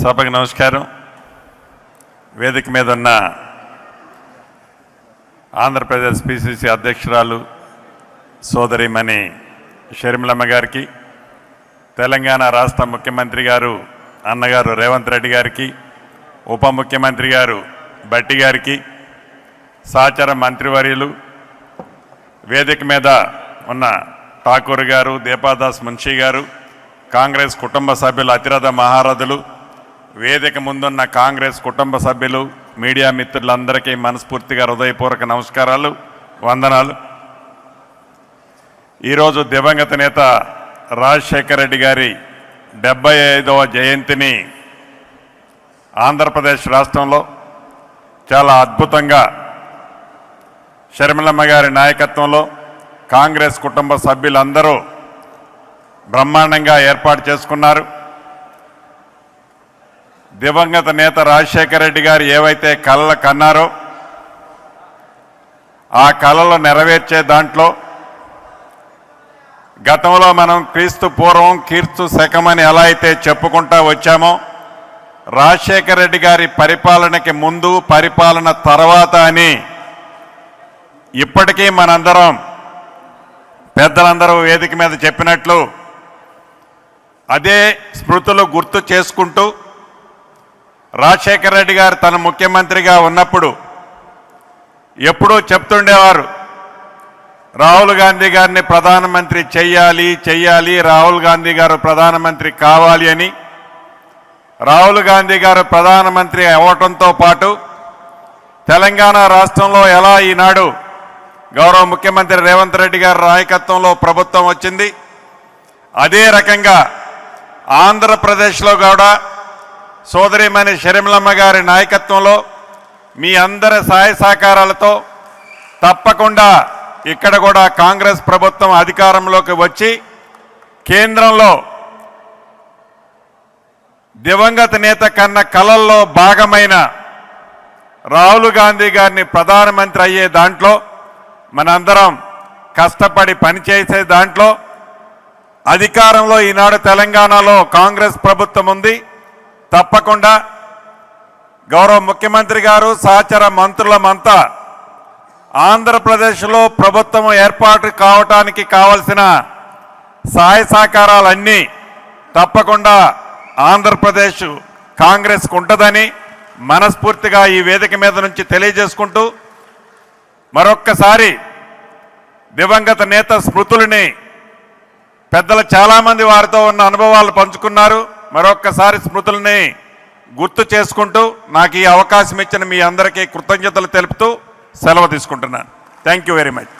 సభకు నమస్కారం. వేదిక మీద ఉన్న ఆంధ్రప్రదేశ్ పిసిసి అధ్యక్షురాలు సోదరిమణి షర్మిలమ్మ గారికి తెలంగాణ రాష్ట్ర ముఖ్యమంత్రి గారు అన్నగారు రేవంత్ రెడ్డి గారికి ఉప ముఖ్యమంత్రి గారు బట్టి గారికి సహచర మంత్రివర్యులు వేదిక మీద ఉన్న ఠాకూర్ గారు దీపాదాస్ మున్షి గారు కాంగ్రెస్ కుటుంబ సభ్యులు అతిరథ మహారథులు వేదిక ముందున్న కాంగ్రెస్ కుటుంబ సభ్యులు మీడియా మిత్రులందరికీ మనస్ఫూర్తిగా హృదయపూర్వక నమస్కారాలు వందనాలు. ఈరోజు దివంగత నేత రాజశేఖర రెడ్డి గారి డెబ్బై ఐదవ జయంతిని ఆంధ్రప్రదేశ్ రాష్ట్రంలో చాలా అద్భుతంగా షర్మిలమ్మ గారి నాయకత్వంలో కాంగ్రెస్ కుటుంబ సభ్యులందరూ బ్రహ్మాండంగా ఏర్పాటు చేసుకున్నారు. దివంగత నేత రాజశేఖర రెడ్డి గారు ఏవైతే కళలు కన్నారో ఆ కళలు నెరవేర్చే దాంట్లో గతంలో మనం క్రీస్తు పూర్వం కీర్తు శకమని ఎలా అయితే చెప్పుకుంటా వచ్చామో రాజశేఖర రెడ్డి గారి పరిపాలనకి ముందు పరిపాలన తర్వాత అని ఇప్పటికీ మనందరం పెద్దలందరూ వేదిక మీద చెప్పినట్లు అదే స్మృతులు గుర్తు చేసుకుంటూ రాజశేఖర రెడ్డి గారు తన ముఖ్యమంత్రిగా ఉన్నప్పుడు ఎప్పుడూ చెప్తుండేవారు రాహుల్ గాంధీ గారిని ప్రధానమంత్రి చెయ్యాలి చెయ్యాలి రాహుల్ గాంధీ గారు ప్రధానమంత్రి కావాలి అని రాహుల్ గాంధీ గారు ప్రధానమంత్రి అవ్వటంతో పాటు తెలంగాణ రాష్ట్రంలో ఎలా ఈనాడు గౌరవ ముఖ్యమంత్రి రేవంత్ రెడ్డి గారి నాయకత్వంలో ప్రభుత్వం వచ్చింది అదే రకంగా ఆంధ్రప్రదేశ్లో కూడా సోదరిమణి షరిమలమ్మ గారి నాయకత్వంలో మీ అందరి సహాయ సహకారాలతో తప్పకుండా ఇక్కడ కూడా కాంగ్రెస్ ప్రభుత్వం అధికారంలోకి వచ్చి కేంద్రంలో దివంగత నేత కన్న కలల్లో భాగమైన రాహుల్ గాంధీ గారిని ప్రధానమంత్రి అయ్యే దాంట్లో మనందరం కష్టపడి పనిచేసే దాంట్లో అధికారంలో ఈనాడు తెలంగాణలో కాంగ్రెస్ ప్రభుత్వం ఉంది. తప్పకుండా గౌరవ ముఖ్యమంత్రి గారు సహచర మంత్రులమంతా ఆంధ్రప్రదేశ్లో ప్రభుత్వం ఏర్పాటు కావటానికి కావలసిన సహాయ సహకారాలన్నీ తప్పకుండా ఆంధ్రప్రదేశ్ కాంగ్రెస్కు ఉంటుందని మనస్ఫూర్తిగా ఈ వేదిక మీద నుంచి తెలియజేసుకుంటూ మరొక్కసారి దివంగత నేత స్మృతులని పెద్దలు చాలామంది వారితో ఉన్న అనుభవాలు పంచుకున్నారు. మరొక్కసారి స్మృతుల్ని గుర్తు చేసుకుంటూ నాకు ఈ అవకాశం ఇచ్చిన మీ అందరికీ కృతజ్ఞతలు తెలుపుతూ సెలవు తీసుకుంటున్నాను. Thank you very much